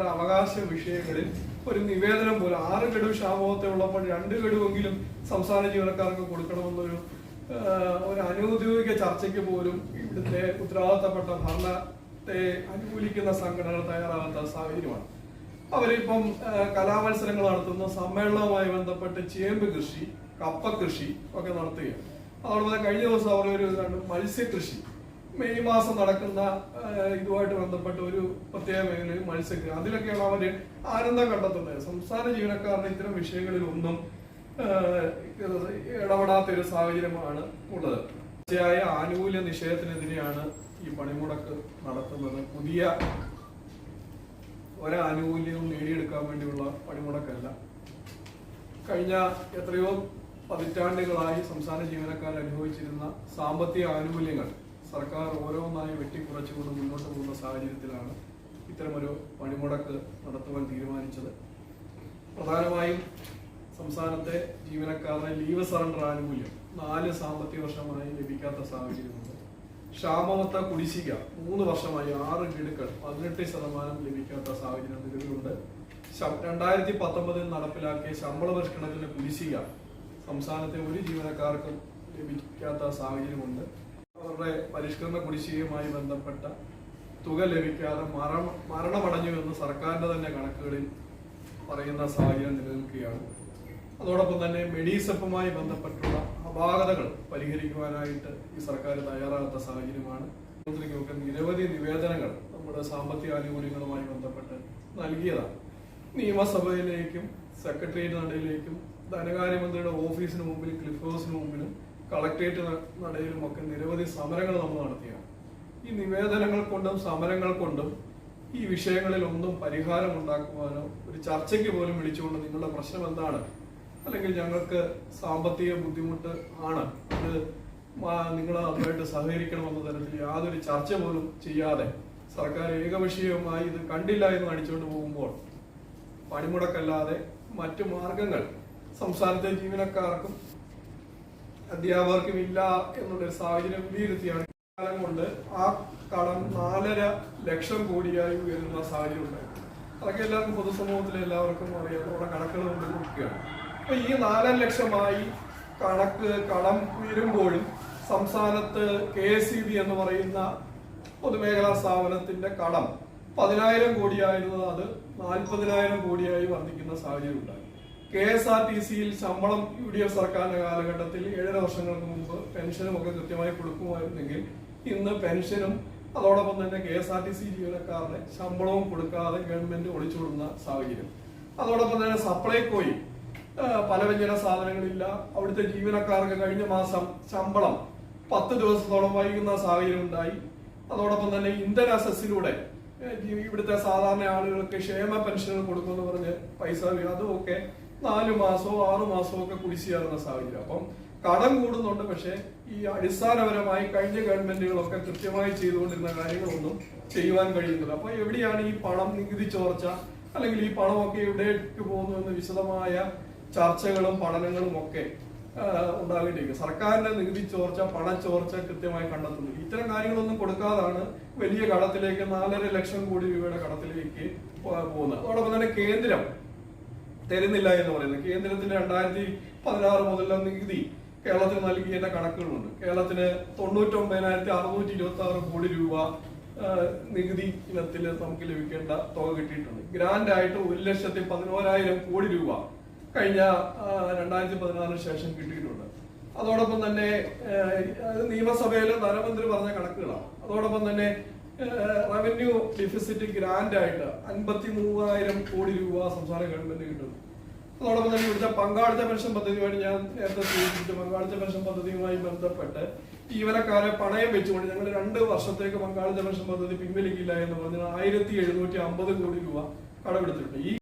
അവകാശ വിഷയങ്ങളിൽ ഒരു നിവേദനം പോലെ ആറ് ഗഡു ക്ഷാമത്തെ ഉള്ളപ്പോൾ രണ്ട് ഗഡുവെങ്കിലും സംസ്ഥാന ജീവനക്കാർക്ക് കൊടുക്കണമെന്നൊരു ഒരു അനൗദ്യോഗിക ചർച്ചയ്ക്ക് പോലും ഇവിടുത്തെ ഉത്തരവാദിത്തപ്പെട്ട ഭരണത്തെ അനുകൂലിക്കുന്ന സംഘടനകൾ തയ്യാറാകാത്ത സാഹചര്യമാണ്. അവരിപ്പം കലാമത്സരങ്ങൾ നടത്തുന്ന. സമ്മേളനവുമായി ബന്ധപ്പെട്ട് ചേമ്പ് കൃഷി കപ്പ കൃഷി ഒക്കെ നടത്തുകയാണ്. അതോടൊപ്പം കഴിഞ്ഞ ദിവസം അവർ ഒരു മത്സ്യകൃഷി മെയ് മാസം നടക്കുന്ന ഇതുമായിട്ട് ബന്ധപ്പെട്ട ഒരു പ്രത്യേക മേഖലയിൽ മത്സ്യകൃഷി അതിലൊക്കെയാണ് അവർ ആനന്ദം കണ്ടെത്തുന്നത്. സംസ്ഥാന ജീവനക്കാരുടെ ഇത്തരം വിഷയങ്ങളിൽ ഒന്നും ഇടപെടാത്ത ഒരു സാഹചര്യമാണ് ഉള്ളത്. തീർച്ചയായ ആനുകൂല്യ നിഷേധത്തിനെതിരെയാണ് ഈ പണിമുടക്ക് നടത്തുന്നത്. പുതിയ ഒരാനുകൂല്യവും നേടിയെടുക്കാൻ വേണ്ടിയുള്ള പണിമുടക്കല്ല. കഴിഞ്ഞ എത്രയോ പതിറ്റാണ്ടുകളായി സംസ്ഥാന ജീവനക്കാർ അനുഭവിച്ചിരുന്ന സാമ്പത്തിക ആനുകൂല്യങ്ങൾ സർക്കാർ ഓരോന്നായി വെട്ടിക്കുറച്ചുകൊണ്ട് മുന്നോട്ട് പോകുന്ന സാഹചര്യത്തിലാണ് ഇത്തരമൊരു പണിമുടക്ക് നടത്തുവാൻ തീരുമാനിച്ചത്. പ്രധാനമായും സംസ്ഥാനത്തെ ജീവനക്കാരുടെ ലീവ് സറണ്ടർ ആനുകൂല്യം നാല് സാമ്പത്തിക വർഷമായി ലഭിക്കാത്ത സാഹചര്യമുണ്ട്. ക്ഷാമമത്ത കുടിശ്ശിക മൂന്ന് വർഷമായി ആറ് ഗഡുക്കൾ പതിനെട്ട് ശതമാനം ലഭിക്കാത്ത സാഹചര്യം നിലവിലുണ്ട്. രണ്ടായിരത്തി പത്തൊമ്പതിൽ നടപ്പിലാക്കിയ ശമ്പള പരിഷ്കരണത്തിന്റെ കുടിശ്ശിക സംസ്ഥാനത്തെ ഒരു ജീവനക്കാർക്കും ലഭിക്കാത്ത സാഹചര്യമുണ്ട്. അവരുടെ പരിഷ്കരണ കുടിശ്ശികയുമായി ബന്ധപ്പെട്ട തുക ലഭിക്കാതെ മരണ മരണമടഞ്ഞു എന്ന് സർക്കാരിന്റെ തന്നെ കണക്കുകളിൽ പറയുന്ന സാഹചര്യം നിലനിൽക്കുകയാണ്. അതോടൊപ്പം തന്നെ മെഡീസപ്പുമായി ബന്ധപ്പെട്ടുള്ള അപാകതകൾ പരിഹരിക്കുവാനായിട്ട് ഈ സർക്കാർ തയ്യാറാകാത്ത സാഹചര്യമാണ്. മുഖ്യമന്ത്രിക്കൊക്കെ നിരവധി നിവേദനങ്ങൾ നമ്മുടെ സാമ്പത്തിക ആനുകൂല്യങ്ങളുമായി ബന്ധപ്പെട്ട് നൽകിയതാണ്. നിയമസഭയിലേക്കും സെക്രട്ടേറിയറ്റ് നടയിലേക്കും ധനകാര്യമന്ത്രിയുടെ ഓഫീസിന് മുമ്പിൽ ക്ലിഫ് ഹൗസിന് മുമ്പിലും കളക്ടറേറ്റ് ന- നടയിലും ഒക്കെ നിരവധി സമരങ്ങൾ നമ്മൾ നടത്തിയാണ്. ഈ നിവേദനങ്ങൾ കൊണ്ടും സമരങ്ങൾ കൊണ്ടും ഈ വിഷയങ്ങളിൽ ഒന്നും പരിഹാരം ഉണ്ടാക്കുവാനോ ഒരു ചർച്ചയ്ക്ക് പോലും വിളിച്ചുകൊണ്ട് നിങ്ങളുടെ പ്രശ്നം എന്താണ്? അല്ലെങ്കിൽ ഞങ്ങൾക്ക് സാമ്പത്തിക ബുദ്ധിമുട്ട് ആണ്. അത് നിങ്ങൾ അതുമായിട്ട് സഹകരിക്കണമെന്ന തരത്തിൽ യാതൊരു ചർച്ച പോലും ചെയ്യാതെ സർക്കാർ ഏകപക്ഷീയമായി ഇത് കണ്ടില്ല എന്ന് അടിച്ചുകൊണ്ട് പോകുമ്പോൾ പണിമുടക്കല്ലാതെ മറ്റു മാർഗങ്ങൾ സംസ്ഥാനത്തെ ജീവനക്കാർക്കും അധ്യാപകർക്കും ഇല്ല എന്നുള്ളൊരു സാഹചര്യം വിലയിരുത്തിയാണ്. കാലം കൊണ്ട് ആ കടം നാലര ലക്ഷം കോടിയായി ഉയരുന്ന സാഹചര്യം ഉണ്ടായിരുന്നു അതൊക്കെ എല്ലാവർക്കും പൊതുസമൂഹത്തിലെ എല്ലാവർക്കും അറിയാം. നമ്മുടെ കണക്കുകൾ കൊണ്ട് അപ്പൊ ഈ നാലര ലക്ഷമായി കണക്ക് കടം ഉയരുമ്പോഴും സംസ്ഥാനത്ത് കെ എസ് എന്ന് പറയുന്ന പൊതുമേഖലാ സ്ഥാപനത്തിന്റെ കടം പതിനായിരം കോടിയായിരുന്നത് അത് നാൽപ്പതിനായിരം കോടിയായി വർദ്ധിക്കുന്ന സാഹചര്യം ഉണ്ടായി കെ എസ് ആർ ടി സിയിൽ ശമ്പളം യു ഡി എഫ് സർക്കാരിന്റെ കാലഘട്ടത്തിൽ ഏഴര വർഷങ്ങൾക്ക് മുമ്പ് പെൻഷനും ഒക്കെ കൃത്യമായി കൊടുക്കുമായിരുന്നെങ്കിൽ ഇന്ന് പെൻഷനും അതോടൊപ്പം തന്നെ K S R T C ജീവനക്കാരുടെ ശമ്പളവും കൊടുക്കാതെ ഗവൺമെന്റ് ഒളിച്ചുവിടുന്ന സാഹചര്യം. അതോടൊപ്പം തന്നെ സപ്ലൈകോയിൽ പല പലവ്യഞ്ജന സാധനങ്ങളില്ല. അവിടുത്തെ ജീവനക്കാർക്ക് കഴിഞ്ഞ മാസം ശമ്പളം പത്ത് ദിവസത്തോളം വൈകുന്ന സാഹചര്യം ഉണ്ടായി. അതോടൊപ്പം തന്നെ ഇന്ധന അസസിലൂടെ ഇവിടുത്തെ സാധാരണ ആളുകൾക്ക് ക്ഷേമ പെൻഷനുകൾ കൊടുക്കുമെന്ന് പറഞ്ഞ് പൈസ വരും. അതുമൊക്കെ നാലു മാസമോ ആറു മാസമോ ഒക്കെ കുടിശ്ശിയാകുന്ന സാഹചര്യം. അപ്പം കടം കൂടുന്നുണ്ട് പക്ഷേ ഈ അടിസ്ഥാനപരമായി കഴിഞ്ഞ ഗവൺമെന്റുകളൊക്കെ കൃത്യമായി ചെയ്തുകൊണ്ടിരുന്ന കാര്യങ്ങളൊന്നും ചെയ്യുവാൻ കഴിയുന്നില്ല. അപ്പൊ എവിടെയാണ് ഈ പണം നികുതി ചോർച്ച അല്ലെങ്കിൽ ഈ പണമൊക്കെ എവിടേക്ക് പോകുന്നു എന്ന് വിശദമായ ചർച്ചകളും പഠനങ്ങളും ഒക്കെ ഉണ്ടാകേണ്ടിരിക്കും സർക്കാരിന്റെ നികുതി ചോർച്ച പണച്ചോർച്ച കൃത്യമായി കണ്ടെത്തുന്നു ഇത്തരം കാര്യങ്ങളൊന്നും കൊടുക്കാതാണ് വലിയ കടത്തിലേക്ക് നാലര ലക്ഷം കോടി രൂപയുടെ കടത്തിലേക്ക് പോകുന്നത്. അതോടൊപ്പം തന്നെ കേന്ദ്രം തരുന്നില്ല എന്ന് പറയുന്നത്. കേന്ദ്രത്തിന്റെ രണ്ടായിരത്തി പതിനാറ് മുതലുള്ള നികുതി കേരളത്തിന് നൽകിയതിന്റെ കണക്കുകളുണ്ട്. കേരളത്തിന് തൊണ്ണൂറ്റൊമ്പതിനായിരത്തി അറുന്നൂറ്റി ഇരുപത്തി ആറ് കോടി രൂപ നികുതി ഇനത്തിൽ നമുക്ക് ലഭിക്കേണ്ട തുക കിട്ടിയിട്ടുണ്ട്. ഗ്രാൻഡ് ആയിട്ട് ഒരു ലക്ഷത്തി പതിനോരായിരം കോടി രൂപ കഴിഞ്ഞ രണ്ടായിരത്തി പതിനാറിന് ശേഷം കിട്ടിയിട്ടുണ്ട്. അതോടൊപ്പം തന്നെ നിയമസഭയിൽ ധനമന്ത്രി പറഞ്ഞ കണക്കുകളാണ്. അതോടൊപ്പം തന്നെ റവന്യൂ ഡെഫിസിറ്റ് ഗ്രാൻഡ് ആയിട്ട് അൻപത്തി മൂവായിരം കോടി രൂപ സംസ്ഥാന ഗവൺമെന്റ് കിട്ടുന്നു. അതോടൊപ്പം തന്നെ ഇവിടുത്തെ പങ്കാളിത്ത പെൻഷൻ പദ്ധതിയുമായി ഞാൻ നേരത്തെ സൂചിപ്പിച്ചു. പങ്കാളിത്ത പെൻഷൻ പദ്ധതിയുമായി ബന്ധപ്പെട്ട് ജീവനക്കാരെ പണയം വെച്ചുകൊണ്ട് ഞങ്ങൾ രണ്ട് വർഷത്തേക്ക് പങ്കാളിത്ത പെൻഷൻ പദ്ധതി പിൻവലിക്കില്ല എന്ന് പറഞ്ഞാൽ ആയിരത്തി എഴുന്നൂറ്റി അമ്പത് കോടി രൂപ കടമെടുത്തിട്ടുണ്ട്. ഈ